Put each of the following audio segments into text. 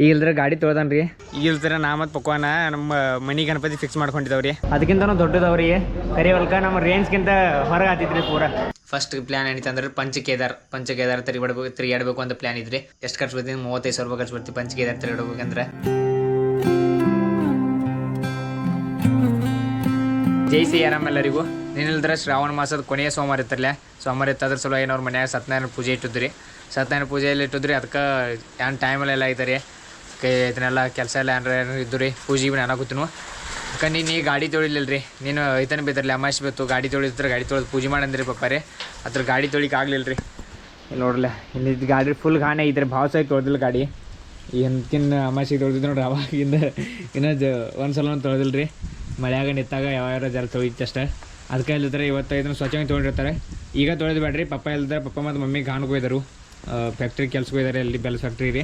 ಈಗ ಇಲ್ದ್ರ ಗಾಡಿ ತೊಳ್ದನ್ರಿ. ಈಗ ಇಲ್ದ್ರ ನಾ ಮತ್ತು ಪಕ್ವಾನ ನಮ್ಮ ಮನಿ ಗಣಪತಿ ಫಿಕ್ಸ್ ಮಾಡ್ಕೊಂಡಿದ್ದಾವ್ರಿ ಅದಕ್ಕಿಂತನೂ ದೊಡ್ಡದವ್ರಿ. ಕರಿ ಹೊಲ್ಕ ನಮ್ಮ ರೇಂಜ್ಗಿಂತ ಹೊರಗೆ ಆತಿದ್ರಿ ಪೂರ. ಫಸ್ಟ್ ಪ್ಲಾನ್ ಏನಿತ್ತು ಅಂದ್ರೆ ಪಂಚ ಕೇದಾರ್ ಪಂಚ ಕೇದಾರ್ ತಿರುಗಾಡ್ಬೇಕು ತಿರುಗಾಡ್ಬೇಕು ಅಂತ ಪ್ಲಾನ್ ಇದ್ರಿ. ಎಷ್ಟು ಖರ್ಚು ಬರ್ತೀನಿ ಮೂವತ್ತೈದು ಸಾವಿರ ರೂಪಾಯಿ ಖರ್ಚು ಬರ್ತೀವಿ ಪಂಚ ಕೇದಾರ್ ತಿರುಗಾಡ್ಬೇಕಂದ್ರೆ. ಜೈ ಸಿ ಆರಾಮ್ ಎಲ್ಲರಿಗೂ ನೀನಿಲ್ದ್ರೆ ಶ್ರಾವಣ ಮಾಸದ ಕೊನೆಯ ಸೋಮವಾರ ಇತ್ತಲ್ಲ? ಸೋಮವಾರ ಇತ್ತು ಅದ್ರ ಸಲುವಾಗಿ ಏನೋ ಅವ್ರ ಮನ್ಯಾಗ ಸತ್ಯನಾರಾಯಣ ಪೂಜೆ ಇಟ್ಟಿದ್ರಿ. ಸತ್ಯನಾರಾಯಣ ಪೂಜೆಯಲ್ಲಿ ಇಟ್ಟಿದ್ರಿ. ಅದಕ್ಕೆ ಏನು ಟೈಮಲ್ಲೆಲ್ಲ ಐತೆ ಇದನ್ನೆಲ್ಲ ಕೆಲಸ ಎಲ್ಲ ಏನಾರ ಏನಾರ ಇದ್ದು ರೀ ಪೂಜೆ ನಾನು ಕೂತನು. ಅಕ್ಕ ನೀನು ಈ ಗಾಡಿ ತೊಳಿಲಿಲ್ಲ ರೀ. ನೀನು ಐತನ ಬೇತರ್ಲಿ ಅಮಾಶ್ ಬೇತು ಗಾಡಿ ತೊಳಿದ್ರೆ ಗಾಡಿ ತೊಳೆದು ಪೂಜೆ ಮಾಡಂದ್ರಿ ಪಪ್ಪ ರೀ. ಅದ್ರ ಗಾಡಿ ತೊಳಿಕ್ ಆಗಲಿಲ್ಲ ರೀ. ನೋಡ್ರಲ್ಲ ಇಲ್ಲಿ ಗಾಡಿ ಫುಲ್ ಗಾಣೆ ಇದ್ರೆ ಭಾವ ಸಹ ತೊಳೆದಿಲ್ಲ ಗಾಡಿ. ಎಂತಿನ ಅಮಾಸಿ ತೊಳೆದಿದ್ದು ನೋಡ್ರಿ, ಅವಾಗಿಂದ ಇನ್ನೂ ಜ ಒಂದು ಸಲ ತೊಳೆದಿಲ್ಲ ರೀ. ಮಳೆಯಾಗ ನಿಂತಾಗ ಯಾವ ಜರ ತೊಳಿತು ಅಷ್ಟೇ. ಅದಕ್ಕೆ ಇಲ್ಲದ್ರೆ ಇವತ್ತು ಇದನ್ನು ಸ್ವಚ್ಛವಾಗಿ ತೊಗೊಂಡಿರ್ತಾರೆ. ಈಗ ತೊಳೆದು ಬೇಡ್ರಿ ಪಪ್ಪ ಇಲ್ಲದ್ರೆ ಪಪ್ಪ ಮತ್ತು ಮಮ್ಮಿ ಗಾಣಕ್ಕೆ ಹೋಯ್ದರು ಫ್ಯಾಕ್ಟ್ರಿ ಕೆಲ್ಸಕ್ಕೆ ಹೋಗಿದ್ದಾರೆ ಅಲ್ಲಿ ಬೆಲ್ಸ್ ಫ್ಯಾಕ್ಟ್ರಿ ರೀ.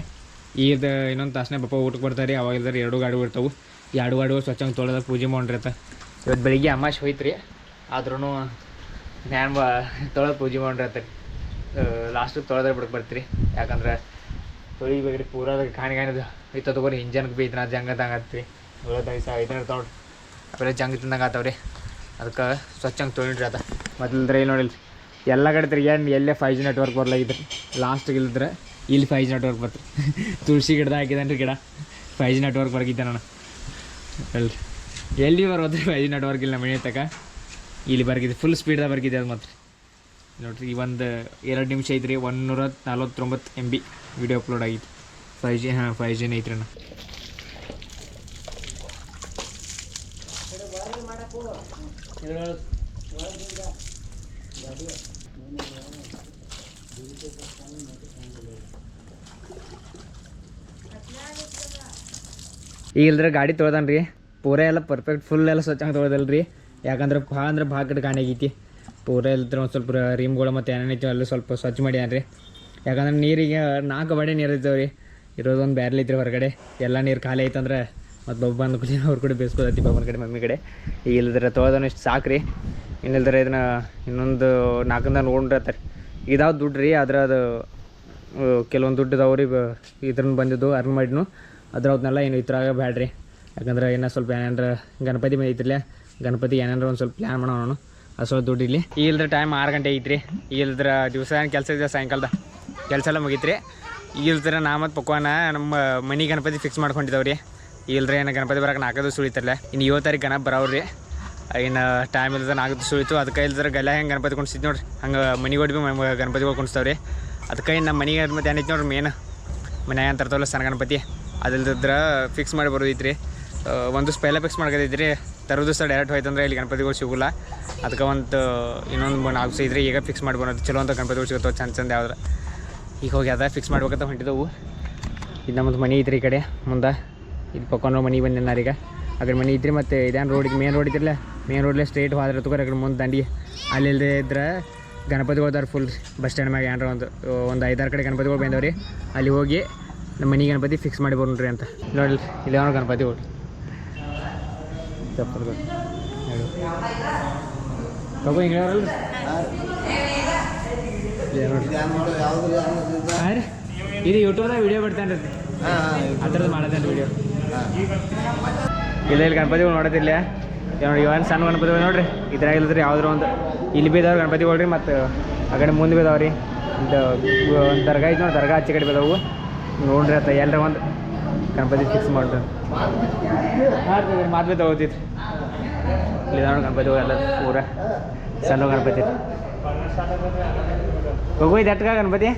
ಈಗ ಇನ್ನೊಂದು ತಾಸನೇ ಪಪ್ಪ ಊಟಕ್ಕೆ ಬರ್ತಾರೆ ಅವಾಗ ಇಲ್ದ್ರೆ ಎರಡು ಗಾಡಿ ಇರ್ತಾವೆ ಎರಡು ಗಾಡಿಗಳು ಸ್ವಚ್ಛಂಗೆ ತೊಳೆದ ಪೂಜೆ ಮಾಡಿರತ್ತೆ ಇವತ್ತು ಬೆಳಿಗ್ಗೆ ಅಮಾಶ್ ಹೋಯ್ತು ಆದ್ರೂ ನ್ಯಾನ್ ಬಾ ತೊಳೆದು ಪೂಜೆ ಮಾಡಿರತ್ತೆ ಲಾಸ್ಟಿಗೆ ತೊಳೆದ್ರೆ ಬಿಡಕ್ಕೆ ಬರ್ತೀರಿ. ಯಾಕಂದ್ರೆ ತೊಳಿಬೇಕ್ರಿ ಪೂರ ಕಾಣಿ ಕಾಣಿದ ಐತ ತಗೋರಿ ಇಂಜನ್ಗೆ ಬಿ ಇದನ್ನ ಜಂಗ ತಂಗತ್ರಿ ಐಸ ಐದನೇ ತೊಗೊಂಡು ಆಮೇಲೆ ಜಂಗ್ ತಿಂದಂಗೆ ಆತಾವ್ರಿ. ಅದಕ್ಕೆ ಸ್ವಚ್ಛಂಗೆ ತೊಗೊಂಡ್ರಿ ಆತ ಮೊದಲಿದ್ರೆ ಇಲ್ಲಿ ನೋಡಿಲ್ರಿ. ಎಲ್ಲ ಕಡೆ ತಿರ್ಗಿ ಎಲ್ಲೇ ಫೈವ್ ಜಿ ನೆಟ್ವರ್ಕ್ ಬರ್ಲಾಗಿದ್ರಿ. ಲಾಸ್ಟಿಗೆ ಇಲ್ಲಿದ್ರೆ ಇಲ್ಲಿ ಫೈವ್ ಜಿ ನೆಟ್ವರ್ಕ್ ಬರ್ತು ತುಳಸಿ ಗಿಡದ ಹಾಕಿದ್ದಾನೆ ಗಿಡ. ಫೈವ್ ಜಿ ನೆಟ್ವರ್ಕ್ ಬರ್ಗಿದ್ದೆ ನಾನು ಅಲ್ರಿ ಎಲ್ಲಿ ಬರೋದ್ರಿ ಫೈವ್ ಜಿ ನೆಟ್ವರ್ಕ್ ಇಲ್ಲ ಮನೆ ತಕ. ಇಲ್ಲಿ ಬರ್ಗಿದೆ ಫುಲ್ ಸ್ಪೀಡ್ದಾಗ ಬರ್ಗಿದೆ ಅದು ಮಾತ್ರ. ನೋಡ್ರಿ, ಈ ಒಂದು ಎರಡು ನಿಮಿಷ ಐತ್ರಿ ಒಂದೂರ ನಲ್ವತ್ತೊಂಬತ್ತು ಎಂ ಬಿ ವಿಡಿಯೋ ಅಪ್ಲೋಡ್ ಆಗಿತ್ತು. ಫೈವ್ ಜಿ ಹಾಂ ಫೈವ್ ಜಿನೇ ಐತ್ರಿ ಅಣ್ಣ. ಈಗ ಇಲ್ದ್ರೆ ಗಾಡಿ ತೊಳ್ದನ್ರಿ. ಪೂರ ಎಲ್ಲ ಪರ್ಫೆಕ್ಟ್ ಫುಲ್ ಎಲ್ಲ ಸ್ವಚ್ಛಂಗೆ ತೊಳ್ದಲ್ರಿ. ಯಾಕಂದ್ರೆ ಭಾಳ ಅಂದ್ರೆ ಭಾಳ ಕಡೆ ಆಗೈತಿ. ಪೂರ ಇಲ್ದ್ರೆ ಒಂದು ಸ್ವಲ್ಪ ರೀಮ್ಗಳು ಮತ್ತು ಏನೇನೈತಿ ಅಲ್ಲಿ ಸ್ವಲ್ಪ ಸ್ವಚ್ಛ ಮಾಡ್ಯಾನ್ರಿ ಯಾಕಂದ್ರೆ ನೀರಿಗೆ ನಾಲ್ಕು ಬಡೆ ನೀರು ಇದ್ದಾವೆ ರೀ ಇರೋದೊಂದು ಬ್ಯಾರಲ್ ಇದ್ರೆ ಹೊರಗಡೆ. ಎಲ್ಲ ನೀರು ಖಾಲಿ ಐತಂದ್ರೆ ಮತ್ತು ಬಬ್ಬ ಅಂದ ಕೂಲಿ ಅವ್ರ ಕಡೆ ಬೇಸ್ಕೋದೈತಿ ಬಬ್ಬನ ಕಡೆ ಮಮ್ಮಿ ಕಡೆ. ಈಗ ಇಲ್ದ್ರೆ ತೊಳ್ದನ ಇಷ್ಟು ಸಾಕು ರೀ ಇನ್ನಿಲ್ದ್ರೆ ಇದನ್ನ ಇನ್ನೊಂದು ನಾಲ್ಕಂದ ನೋಡಿರ್ತಾರೆ ಇದಾವ ದುಡ್ಡು ರೀ ಆದ್ರೆ ಅದು ಕೆಲವೊಂದು ದುಡ್ಡು ಇದಾವೆ ರೀ ಇದ್ರನ್ನ ಬಂದಿದ್ದು, ಅರ್ನ್ ಮಾಡಿದ್ನು. ಅದ್ರ ಅದನ್ನೆಲ್ಲ ಏನು ಇತ್ರಾಗ ಬ್ಯಾಡ್ರಿ. ಯಾಕಂದ್ರೆ ಏನೋ ಸ್ವಲ್ಪ ಏನಾರ ಗಣಪತಿ ಮೇಲೆ ಐತ್ರಿ ಗಣಪತಿ ಏನಾರ ಒಂದು ಸ್ವಲ್ಪ ಪ್ಲ್ಯಾನ್ ಮಾಡೋಣ ಅದು ಸ್ವಲ್ಪ ದುಡ್ಡು ಇಲ್ಲಿ ಇಲ್ದ್ರ ಟೈಮ್ ಆರು ಗಂಟೆ ಐತ್ರಿ. ಇಲ್ದ್ರ ದಿವಸ ಏನು ಕೆಲಸ ಇದೆ ಸಾಯಂಕಾಲದ? ಕೆಲಸ ಎಲ್ಲ ಮುಗೀತ್ರಿ. ಇಲ್ದ್ರ ನಾ ಮತ್ತು ಪಕ್ವಾನ ನಮ್ಮ ಮನೆ ಗಣಪತಿ ಫಿಕ್ಸ್ ಮಾಡ್ಕೊಂಡಿದ್ದಾವ್ರಿ ಇಲ್ದ್ರೆ ಏನು ಗಣಪತಿ ಬರೋಕೆ ನಾಲ್ಕು ದಿವಸ ಉಳಿತಾರಲ್ಲ ಇನ್ನು ಏಳು ತಾರೀಕು ಗಣಪ ಬರೋವ್ರಿ. ಇನ್ನು ಟೈಮ್ ಇಲ್ಲದ ನಾಲ್ಕು ಸುಳಿತು ಅದಕ್ಕೆ ಇಲ್ದ್ರ ಗಲ್ಲ ಹೆಂಗೆ ಗಣಪತಿ ಕುಣಿಸಿದ್ ನೋಡ್ರಿ. ಹಂಗೆ ಮನೆಗೆ ಹೊಡ್ಬಿ ಗಣಪತಿಗಳು ಕುಣಿಸ್ತಾವ್ರಿ. ಅದಕ್ಕೆ ನಮ್ಮ ಮನೆಗೆ ಗಣಪತಿ ಏನೈತಿ ನೋಡ್ರಿ ಮೇನ್ ಮನ್ಯಾಗ ಅಂತ ತರ್ತಾವಲ್ಲ ಸಣ್ಣ ಗಣಪತಿ. ಅದಿಲ್ದಿದ್ರೆ ಫಿಕ್ಸ್ ಮಾಡಿ ಬರೋದೈತ್ರಿ. ಒಂದು ಸ್ಪೈಲ ಫಿಕ್ಸ್ ಮಾಡ್ಕೋದೈತ್ರಿ ತರೋ ದಿವಸ ಡೈರೆಕ್ಟ್ ಹೋಯ್ತಂದ್ರೆ ಇಲ್ಲಿ ಗಣಪತಿಗಳು ಸಿಗೋಲ್ಲ. ಅದಕ್ಕೆ ಒಂದು, ಇನ್ನೊಂದು ನಾಲ್ಕು ದಿವಸ ಇದ್ರೆ ಈಗ ಫಿಕ್ಸ್ ಮಾಡಿ ಬರೋದು ಚಲೋ ಅಂತ ಗಣಪತಿಗಳು ಸಿಗುತ್ತವೆ ಚಂದ ಚಂದ ಯಾವ್ದು ಈಗ ಹೋಗಿ ಅದ ಫಿಕ್ಸ್ ಮಾಡ್ಬೇಕಂತ ಹೊಂಟಿದ್ದವು ಇದು ನಮ್ಮದು ಮನೆ ಐತ್ರಿ ಈ ಕಡೆ. ಮುಂದೆ ಇದು ಪಕ್ಕೊಂಡು ಮನೆ ಬಂದಿನ ಈಗ ಕಡೆ ಮನೆ ಇದ್ರೆ ಮತ್ತೆ ಇದೇನು ರೋಡಿಗೆ ಮೇನ್ ರೋಡ್ ಇದ್ರಲ್ಲ ಮೇನ್ ರೋಡ್ಲೆ ಸ್ಟ್ರೇಟ್ ಹೋದ್ರೆ ತಗೋರಿ ಅಕ್ಕ ಮುಂದೆ ದಂಡಿ. ಅಲ್ಲಿ ಇಲ್ಲದೆ ಇದ್ರೆ ಗಣಪತಿಗಳು ಫುಲ್ ಬಸ್ ಸ್ಟ್ಯಾಂಡ್ ಮ್ಯಾಗ ಏನಾರ ಒಂದು ಒಂದು ಐದಾರು ಕಡೆ ಗಣಪತಿಗಳು ಬಂದವ್ರಿ. ಅಲ್ಲಿ ಹೋಗಿ ನಮ್ಮ ಮನೆ ಗಣಪತಿ ಫಿಕ್ಸ್ ಮಾಡಿ ಬರ್ರಿ ಅಂತ. ನೋಡಿ ಇಲ್ಲಿ ಗಣಪತಿ ಗಣಪತಿಗಳು ತಗೋ ಹಿಂಗೆ ಹಾಂ ರೀ. ಇದು ಯೂಟ್ಯೂಬ್ದಾಗ ವಿಡಿಯೋ ಬಿಡ್ತಾನೆ ರೀ ಆ ಥರದ್ದು ಮಾಡತ್ತೇನೆ ವಿಡಿಯೋ ಇಲ್ಲ ಇಲ್ಲಿ ಗಣಪತಿಗಳು ನೋಡೋದಿಲ್ಲ ನೋಡಿ ಇವನ್ ಸಣ್ಣ ಗಣಪತಿ ನೋಡ್ರಿ. ಇದ್ರಾಗ ಇಲ್ಲದ್ರಿ ಯಾವ್ದಾರು ಒಂದು. ಇಲ್ಲಿ ಬಿದ್ದಾವ್ರಿ ಗಣಪತಿ ಹೋಳ್ರಿ ಮತ್ತು ಆ ಕಡೆ ಮುಂದೆ ಬಿದ್ದಾವ್ರಿ ಇದು ಒಂದು ದರ್ಗಾ ಐತೆ ನೋಡಿ ದರ್ಗಾ ಆಚೆ ಕಡೆ ಬಿದ್ದಾವು ನೋಡ್ರಿ ಅತ್ತ ಎಲ್ಲರ ಒಂದು ಗಣಪತಿ ಫಿಕ್ಸ್ ಮಾಡ್ರಿ. ಮಾತು ಬಿದ್ದಾವ ಹೋಗ್ತಿತ್ತು ಇಲ್ಲಿ ನೋಡಿ ಗಣಪತಿ ಎಲ್ಲ ಪೂರ ಸಣ್ಣ ಗಣಪತಿ. ಹೋಗು ಇದು ಎಟ್ಕ ಗಣಪತಿ?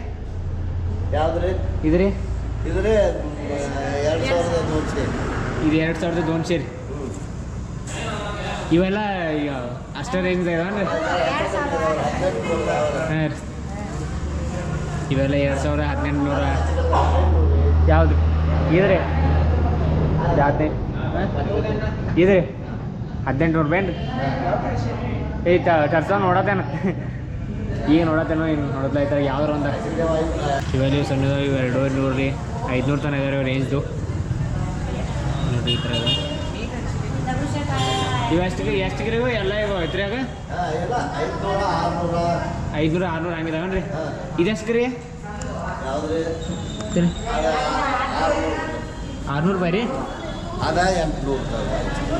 ಯಾವ್ದ್ರಿ? ಇದು ರೀ ಇದ್ರಿ ಎರಡು ಸಾವಿರದ ನೂರು ಇದು ಎರಡು ಸಾವಿರದ ದೋನ್ಶೆ ರೀ ಇವೆಲ್ಲ ಈಗ ಅಷ್ಟೇ ರೇಂಜ್ ಹಾಂ ರೀ. ಇವೆಲ್ಲ ಎರಡು ಸಾವಿರ ಹದಿನೆಂಟು ನೂರ ಯಾವುದು? ಇದ್ರಿ? ಇದು ಹದಿನೈದು. ಇದ್ರಿ? ರೀ ಹದಿನೆಂಟು ನೂರು ರೂಪಾಯಿ ಈ ತರ್ಸ ನೋಡತ್ತೇನ. ಈಗ ನೋಡತ್ತೇನೋ ಇನ್ನು ನೋಡತ್ಲಾಯ್ತಾರೆ ಯಾವ್ದಾರ ಒಂದು. ಇವೆಲ್ಲ ಸಣ್ಣದ ಇವು ಎರಡೂವರೆ ನೂರು ರೀ, ಐದುನೂರು ತನಕ ಇದಾವೆ ರೇಂಜ್ದು ನೋಡಿ ಈ ಥರ ಇದೆ. ಇವು ಎಷ್ಟು ಎಷ್ಟಿಗೆ ರೀ ಎಲ್ಲ ಇವು ಎಲ್ಲ ಐದುನೂರ ಆರುನೂರ ಹಂಗಿದಾವನ್ರಿ ಇದೆಷ್ಟು ಗಿರಿ ಆರುನೂರು ರೂಪಾಯಿ ರೀ? ಅದ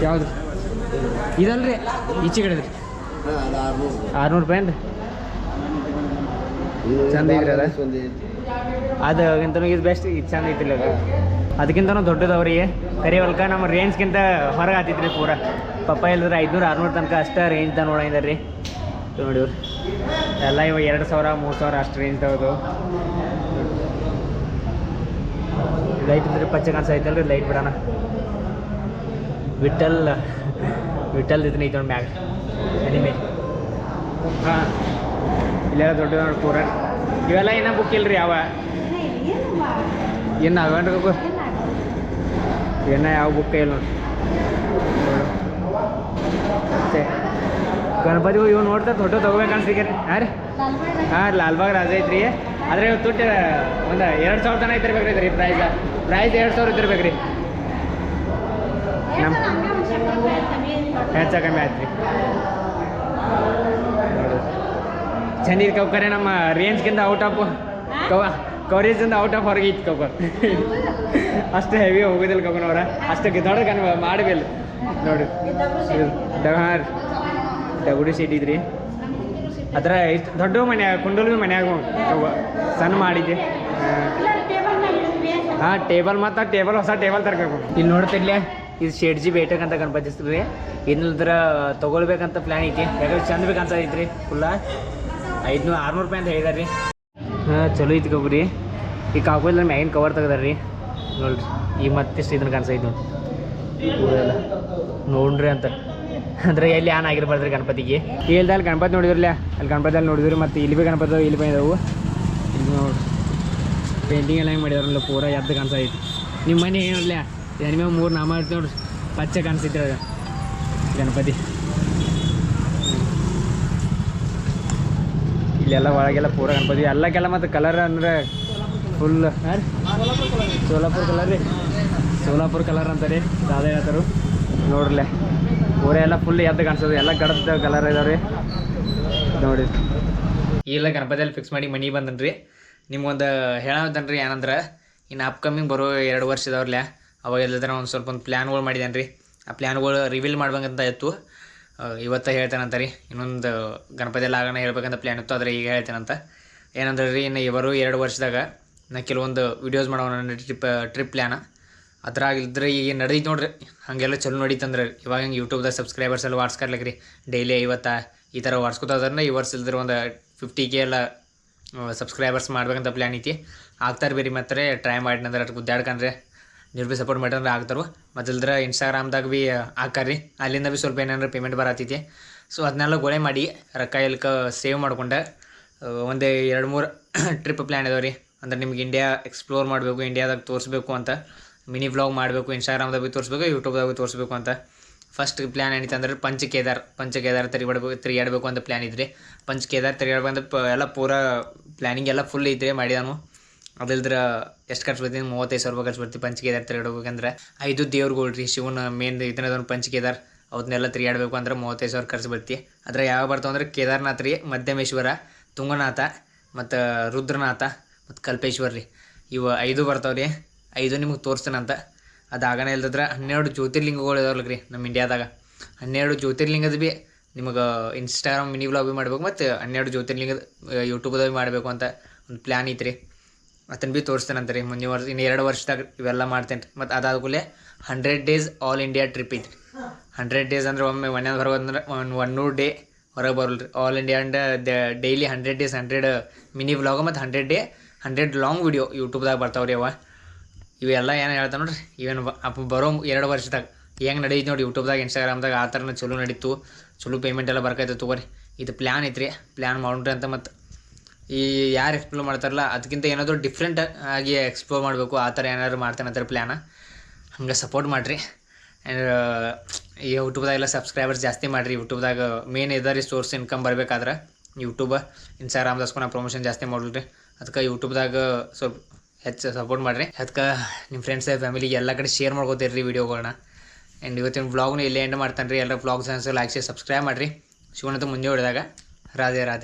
ಯಾವುದು? ಇದಲ್ರಿ ಈಚೆ ಕಡೆ ಆರುನೂರು ರೂಪಾಯಿ ಏನ್ರಿ? ಚಂದ ಇದ್ರಿ ಅದ? ಅದು ಅದಕ್ಕಿಂತ ಇದು ಬೆಸ್ಟ್ ಇದು ಚಂದ ಐತಿಲ್ಲ ಅದು ಅದಕ್ಕಿಂತನೂ ದೊಡ್ಡದವ್ರಿ ಕರಿ ಹೊಲ್ಕ ನಮ್ಮ ರೇಂಜ್ಗಿಂತ ಹೊರಗೆ ಆತಿತ್ರಿ ಪೂರ. ಪಪ್ಪ ಇಲ್ಲದ್ರೆ ಐದುನೂರು ಆರುನೂರು ತನಕ ಅಷ್ಟೇ ರೇಂಜ್ ನೋಡಿದಾರೆ ರೀ ನೋಡಿ ಎಲ್ಲ ಇವಾಗ ಎರಡು ಸಾವಿರ ಮೂರು ಸಾವಿರ ಅಷ್ಟು ರೇಂಜ್ ತಗೋದು ಲೈಟ್ ಇದ್ರೆ ಪಚ್ಚ ರೀ ಲೈಟ್ ಬಿಡೋಣ. ವಿಟಲ್ ವಿಟಲ್ ಇದ್ರೆ ಐತೆ ನೋಡಿ ಮ್ಯಾಗ. ಅನಿಮೆ ಹಾಂ. ಇಲ್ಲೆಲ್ಲ ದೊಡ್ಡ ನೋಡಿ ಪೂರ. ಇವೆಲ್ಲ ಇನ್ನೂ ಬುಕ್ ಇಲ್ರಿ ಯಾವ ಏನು ಅವೇನ್ರಿ ಏನ ಯಾವ ಬುಕ್ ಇಲ್ಲ ನೋಡಿ. ಮತ್ತೆ ಗಣಪತಿಗೂ ಇವು ನೋಡ್ತಾ ದೊಡ್ಡ ತಗೋಬೇಕು ಅನ್ಸಿಕೆ ಹಾಂ ರೀ? ಹಾಂ ಲಾಲ್ಬಾಗ್ ರಾಜ ಐತ್ರಿ. ಆದರೆ ತುಟ್ಟ ಒಂದು ಎರಡು ಸಾವಿರ ತನಕ ಇದ್ದಿರ್ಬೇಕು ರೀ ಪ್ರೈಸ್ ಪ್ರೈಸ್ ಎರಡು ಸಾವಿರ ಇದ್ದಿರ್ಬೇಕ್ರಿ ನಮ್ಮ ಹೆಚ್ಚ ಕಮ್ಮಿ ಆಯ್ತು ರೀ ಚಂದ ಇದು ಕರೆ ನಮ್ಮ ರೇಂಜ್ಗಿಂತ ಔಟ್ ಆಫ್ ಕವ ಕವರೇಜಿಂದ ಔಟ್ ಆಫ್ ಹೊರಗೆ ಇತ್ತು ಕಬ್ಬ. ಅಷ್ಟು ಹೆವಿ ಹೋಗೋದಿಲ್ಲ ಅವ್ರ. ಅಷ್ಟು ದೊಡ್ಡ ಕನ್ ಮಾಡಬೇಲ್. ನೋಡಿ. ಹಾಂ ಡಗುಡಿ ಸೀಟ್ ಇದ್ರಿ. ಅದರ ಇಷ್ಟು ದೊಡ್ಡ ಮನೆ ಕುಂಡಲು ಮನ್ಯಾಗ ಸಣ್ಣ ಮಾಡಿದ್ದೆ. ಹಾಂ, ಟೇಬಲ್ ಮತ್ತು ಟೇಬಲ್ ಹೊಸ ಟೇಬಲ್ ತರಬೇಕು ಇಲ್ಲಿ ನೋಡ್ತಿರ್ಲಿ ಇದು ಶೇಡ್ಜಿ ಬೇಟಕ್ ಅಂತ ಗಣಪತಿ ರೀ ಇನ್ನಿಲ್ದ್ರ ತೊಗೊಳ್ಬೇಕಂತ ಪ್ಲ್ಯಾನ್ ಐತಿ. ಯಾಕಂದ್ರೆ ಚಂದ ಬೇಕಂತ ಐತ್ರಿ ಫುಲ್ಲ ಐದುನೂರು, ಆರ್ನೂರು ರೂಪಾಯಿ ಅಂತ ಹೇಳಿದಾರೆ ರೀ ಹಾಂ, ಚಲೋ ಐತಿ ಕಬ್ರಿ ಈ ಕಾಕೋಲ್ಲ ಮ್ಯಾಗಿನ ಕವರ್ ತೆಗ್ದಾರ ರೀ. ನೋಡ್ರಿ, ಈಗ ಮತ್ತಿಷ್ಟು ಇದನ್ನ ಕಾಣಿಸೈತಿ ನೋಡಿ ನೋಡ್ರಿ ಅಂತ. ಅಂದ್ರೆ ಎಲ್ಲಿ ಆನ್ ಆಗಿರ್ಬಾರ್ದು ರೀ ಗಣಪತಿಗೆ. ಇಲ್ದ ಅಲ್ಲಿ ಗಣಪತಿ ನೋಡಿದ್ರಲ್ಲ, ಅಲ್ಲಿ ಗಣಪತಿ ಅಲ್ಲಿ ನೋಡಿದ್ರಿ ಮತ್ತು ಇಲ್ಲಿ ಭೀ ಗಣಪತಿ ಇಲ್ಲಿ ಬಂದವು ಇಲ್ಲಿ ನೋಡ್ರಿ. ಪೇಂಟಿಂಗ್ ಎಲ್ಲ ಹೆಂಗೆ ಮಾಡಿದಾರಲ್ಲ ಪೂರ ಎದ್ದು ಕಾಣಿಸೈತಿ ನಿಮ್ಮ ಮನೆ ಏನಿರಲ್ಲ ಎನಿಮೆ ಮೂರು ನಾಮ ಇರ್ತೀವಿ ನೋಡ್ರಿ. ಪಚ್ಚೆ ಕಾಣಿಸೈತಿ ಅದು. ಗಣಪತಿ. ಇಲ್ಲೆಲ್ಲ ಒಳಗೆಲ್ಲ ಪೂರ ಗಣಪತಿ. ಎಲ್ಲಕ್ಕೆಲ್ಲ ಮತ್ತು ಕಲರ್ ಅಂದ್ರೆ ಫುಲ್ ಸೋಲಾಪುರ ಕಲರ್ ರೀ. ಸೋಲಾಪುರ ಕಲರ್ ಅಂತಾರೆ ದಾದ ಹೇಳ್ತಾರು. ನೋಡ್ರಲ್ಲೇ ಪೂರ ಎಲ್ಲ ಫುಲ್ ಎದ್ದು ಕಾಣಿಸೋದು ಎಲ್ಲ ಗಡದ ಕಲರ್ ಇದಾವೆ ನೋಡಿ. ಇಲ್ಲ, ಗಣಪತಿಯಲ್ಲಿ ಫಿಕ್ಸ್ ಮಾಡಿ ಮನಿ ಬಂದನ್ರಿ. ನಿಮ್ಗೊಂದು ಹೇಳೋದನ್ರಿ ಏನಂದ್ರೆ, ಇನ್ನು ಅಪ್ಕಮಿಂಗ್ ಬರೋ ಎರಡು ವರ್ಷ ಇದಾವ್ರಲ್ಲ ಅವಾಗ ಎಲ್ಲದರ ಒಂದು ಸ್ವಲ್ಪ ಒಂದು ಪ್ಲ್ಯಾನ್ಗಳು ಮಾಡಿದ್ದೇನೆ ರೀ ಆ ಪ್ಲ್ಯಾನ್ಗಳು ರಿವೀಲ್ ಮಾಡ್ಬೇಕಂತ ಇತ್ತು. ಇವತ್ತು ಹೇಳ್ತೇನಂತ ರೀ, ಇನ್ನೊಂದು ಗಣಪತಿ ಎಲ್ಲ ಆಗೋಣ ಹೇಳ್ಬೇಕಂತ ಪ್ಲ್ಯಾನ್ ಇತ್ತು, ಆದರೆ ಈಗ ಹೇಳ್ತೇನಂತ. ಏನಂದ್ರೆ ರೀ, ಇನ್ನು ಇವರು ಎರಡು ವರ್ಷದಾಗ ನಾ ಕೆಲವೊಂದು ವೀಡಿಯೋಸ್ ಮಾಡೋಣ ಟ್ರಿಪ್ ಟ್ರಿಪ್ ಪ್ಲ್ಯಾನ ಅದ್ರಾಗಿದ್ರೆ ಈಗ ನಡೀತು ನೋಡ್ರಿ, ಹಾಗೆಲ್ಲ ಚಲೋ ನಡೀತಂದ್ರೆ ಇವಾಗ ಹಿಂಗೆ ಯೂಟ್ಯೂಬ್ದಾಗ ಸಬ್ಸ್ಕ್ರೈಬರ್ಸ್ ಎಲ್ಲ ವಾಡ್ಸ್ಕರ್ಲಕ್ ರೀ. ಡೈಲಿ ಐವತ್ತ ಈ ಥರ ವಾಡ್ಸ್ಕೊತಾದ್ರೆ ಈ ವರ್ಷ ಇಲ್ದ್ರೆ ಒಂದು ಫಿಫ್ಟಿ ಕೆ ಎಲ್ಲ ಸಬ್ಸ್ಕ್ರೈಬರ್ಸ್ ಮಾಡ್ಬೇಕಂತ ಪ್ಲ್ಯಾನ್ ಐತಿ. ಆಗ್ತಾರೆ ಬೇರೆ ಮತ್ತೆ ಟ್ರೈ ಮಾಡಿನಂದ್ರೆ ಅಷ್ಟು ಗುದ್ದಾಡ್ಕಂದ್ರೆ ನೀವು ಭೀ ಸಪೋರ್ಟ್ ಮಾಡ್ರೆ ಆಗ್ತಾರು ಮತ್ತು ಇಲ್ದ್ರೆ ಇನ್ಸ್ಟಾಗ್ರಾಮ್ದಾಗ ಭೀ ಹಾಕಾರಿ ಅಲ್ಲಿಂದ ಭೀ ಸ್ವಲ್ಪ ಏನಾರ ಪೇಮೆಂಟ್ ಬರತ್ತೈತಿ ಸೊ ಅದನ್ನೆಲ್ಲ ಗೋಳೆ ಮಾಡಿ ರೊಕ್ಕ ಎಲ್ಕ ಸೇವ್ ಮಾಡ್ಕೊಂಡೆ ಒಂದು ಎರಡು ಮೂರು ಟ್ರಿಪ್ ಪ್ಲ್ಯಾನ್ ಇದಾವೆ ರೀ. ಅಂದ್ರೆ ನಿಮ್ಗೆ ಇಂಡಿಯಾ ಎಕ್ಸ್ಪ್ಲೋರ್ ಮಾಡಬೇಕು ಇಂಡಿಯಾದಾಗ ತೋರಿಸ್ಬೇಕು ಅಂತ. ಮಿನಿ ವ್ಲಾಗ್ ಮಾಡಬೇಕು ಇನ್ಸ್ಟಾಗ್ರಾಮ್ದಾಗ ಭೀ ತೋರಿಸ್ಬೇಕು ಯೂಟ್ಯೂಬ್ದಾಗ ಭೀ ತೋರಿಸ್ಬೇಕು ಅಂತ. ಫಸ್ಟ್ ಪ್ಲ್ಯಾನ್ ಏನಿತ್ತು ಅಂದ್ರೆ ಪಂಚ ಕೇದಾರ್ ಪಂಚ ಕೇದಾರ್ ತಿರುಗಾಡ್ಬೇಕು ತಿರುಗಾಡಬೇಕು ಅಂತ ಪ್ಲ್ಯಾನ್ ಇದ್ರಿ ಪಂಚ ಕೇದಾರ್ ತಿರುಗಾಡ್ಬೇಕಂತ ಪ, ಎಲ್ಲ ಪೂರ ಪ್ಲ್ಯಾನಿಂಗ್ ಎಲ್ಲ ಫುಲ್ ಇದ್ರಿ ಮಾಡಿದಾನು. ಅದಿಲ್ದ್ರ ಎಷ್ಟು ಖರ್ಚು ಬರ್ತೀನಿ ಮೂವತ್ತೈದು ಸಾವಿರ ರೂಪಾಯಿ ಖರ್ಚು ಬರ್ತೀವಿ ಪಂಚ ಕೇದಾರ್ ತಿರುಗಾಡ್ಬೇಕಂದ್ರೆ ಐದು ದೇವ್ರುಗಳು ರೀ, ಶಿವನ, ಮೇನ್ ಇದನ್ನದೊಂದು ಪಂಚ್ ಕೇದಾರ್ ಅವನ್ನೆಲ್ಲ ತಿರುಗಾಡ್ಬೇಕು ಅಂದ್ರೆ ಮೂವತ್ತೈದು ಸಾವಿರ ಖರ್ಚು ಬರ್ತಿ ಅದ್ರ ಯಾವ ಬರ್ತಾವ ಅಂದ್ರೆ ಕೇದಾರ್ನಾಥ್ ರೀ, ಮಧ್ಯಮೇಶ್ವರ, ತುಂಗನಾಥ, ಮತ್ತು ರುದ್ರನಾಥ, ಮತ್ತು ಕಲ್ಪೇಶ್ವರ ರೀ. ಇವು ಐದು ಬರ್ತಾವೆ ರೀ, ಐದು ನಿಮಗೆ ತೋರಿಸ್ತೇನಂತ ಅದು ಆಗನ ಇಲ್ದಿದ್ರೆ ಹನ್ನೆರಡು ಜ್ಯೋತಿರ್ಲಿಂಗಗಳು ಇದಾವಲ್ಲ ರೀ ನಮ್ಮ ಇಂಡಿಯಾದಾಗ. ಹನ್ನೆರಡು ಜ್ಯೋತಿರ್ಲಿಂಗದ ಭೀ ನಿಮಗೆ ಇನ್ಸ್ಟಾಗ್ರಾಮ್ ಮಿನಿ ವ್ಲಾಗ್ ಭೀ ಮಾಡ್ಬೇಕು, ಮತ್ತು ಹನ್ನೆರಡು ಜ್ಯೋತಿರ್ಲಿಂಗದ ಯೂಟ್ಯೂಬ್ದಾಗ ಭೀ ಮಾಡಬೇಕು ಅಂತ ಒಂದು ಪ್ಲ್ಯಾನ್ ಐತ್ರಿ. ಅದನ್ನ ಭೀ ಅಂತ ರೀ, ಮುಂದಿನ ವರ್ಷ ಇನ್ನು ಎರಡು ವರ್ಷದಾಗ ಇವೆಲ್ಲ ಮಾಡ್ತೇನೆ ರೀ ಮತ್ತು ಅದಾದ್ಕೂಲೆ hundred days all India trip ಐತ್ರಿ. ಹಂಡ್ರೆಡ್ ಡೇಸ್ ಅಂದ್ರೆ ಒಮ್ಮೆ ಮನೆಯಾಗ ಹೊರಗೆ ಒಂದು ಒನ್ ನೂರು ಡೇ ಹೊರಗೆ ಬರಲ್ಲ ರೀ all India and daily hundred days hundred mini vlog ಮತ್ತು hundred day hundred long video ಯೂಟ್ಯೂಬ್ದಾಗ ಬರ್ತಾವೆ ರೀ ಅವ. ಇವೆಲ್ಲ ಏನು ಹೇಳ್ತಾನೆ ನೋಡ್ರಿ, ಇವೇನು ಅಪ್ಪ ಬರೋ ಎರಡು ವರ್ಷದಾಗ ಹೆಂಗೆ ನಡೀತು ನೋಡಿ ಯೂಟ್ಯೂಬ್ದಾಗ ಇನ್ಸ್ಟಾಗ್ರಾಮ್ದಾಗ ಆ ಥರನ ಚಲೋ ನಡೀತು. ಚಲೋ ಪೇಮೆಂಟ್ ಎಲ್ಲ ಬರ್ಕೈತೆ ತಗೋರಿ. ಇದು ಪ್ಲ್ಯಾನ್ ಐತ್ರಿ. ಪ್ಲ್ಯಾನ್ ಮಾಡ್ರಿ ಅಂತ ಮತ್ತು ಈ ಯಾರು ಎಕ್ಸ್ಪ್ಲೋರ್ ಮಾಡ್ತಾರಲ್ಲ ಅದಕ್ಕಿಂತ ಏನಾದರೂ ಡಿಫ್ರೆಂಟ್ ಆಗಿ ಎಕ್ಸ್ಪ್ಲೋರ್ ಮಾಡಬೇಕು, ಆ ಥರ ಏನಾದ್ರು ಮಾಡ್ತಾನೆ ಅಂತಾರೆ ಪ್ಲ್ಯಾನ ಹಂಗೆ ಸಪೋರ್ಟ್ ಮಾಡಿರಿ. ಈ ಯೂಟ್ಯೂಬ್ದಾಗ ಎಲ್ಲ ಸಬ್ಸ್ಕ್ರೈಬರ್ಸ್ ಜಾಸ್ತಿ ಮಾಡಿರಿ. ಯೂಟ್ಯೂಬ್ದಾಗ ಮೇನ್ ರೀ ಸೋರ್ಸ್ ಇನ್ಕಮ್ ಬರಬೇಕಾದ್ರೆ. ಯೂಟ್ಯೂಬ್ ಇನ್ಸ್ಟಾಗ್ರಾಮ್ದಾಸ್ಕೊಂಡು ನಾವು ಪ್ರಮೋಷನ್ ಜಾಸ್ತಿ ಮಾಡಲ್ರಿ ಅದಕ್ಕೆ ಯೂಟ್ಯೂಬ್ದಾಗ ಸ್ವಲ್ಪ ಹೆಚ್ಚು ಸಪೋರ್ಟ್ ಮಾಡಿರಿ. ಅದಕ್ಕೆ ನಿಮ್ಮ ಫ್ರೆಂಡ್ಸ್ ಫ್ಯಾಮಿಲಿಗೆ ಎಲ್ಲ ಕಡೆ ಶೇರ್ ಮಾಡ್ಕೋತೀರಿ ವೀಡಿಯೋಗಳನ್ನ ಆ್ಯಂಡ್ ಇವತ್ತಿನ ವ್ಲಾಗ್ನು ಇಲ್ಲೇ ಎಂಡ್ ಮಾಡ್ತಾನೆ ರೀ ಎಲ್ಲ ವ್ಲಾಗ್ಸ್ ಅನ್ಸೋ ಲೈಕ್ ಶೇರ್ ಸಬ್ಸ್ಕ್ರೈಬ್ ಮಾಡಿರಿ. ಶಿವನಂತ ಮುಂದೆ ಹೊಡೆದಾಗ. ರಾಧೆ ರಾಧೆ.